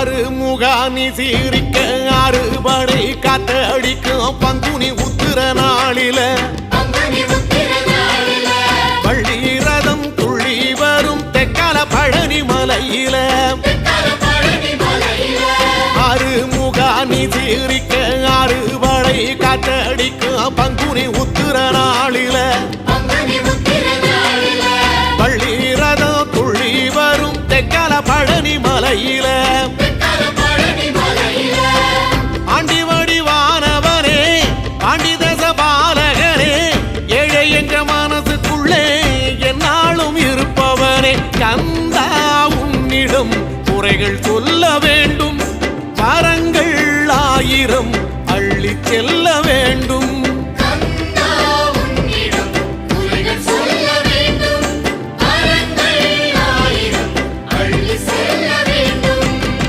ஆறு முகாமி சீரிக்க அறுபடை காத்தடிக்கும் பங்குனி உத்திர நாளில. பங்குனி உத்திர நாளில. பள்ளி ரதம் துள்ளி வரும் தெக்கல பழனி மலையில. ஆறு முகாமி சீரிக்க காத்தடிக்கும் பங்குனி உத்திர நாளில. பங்குனி உத்திர நாளில. பள்ளி ரதம் துள்ளி வரும் தெக்கல பழனி ஆயிரம் குறைகள் சொல்ல வேண்டும். வரங்கள் ஆயிரம் அள்ளிச் செல்ல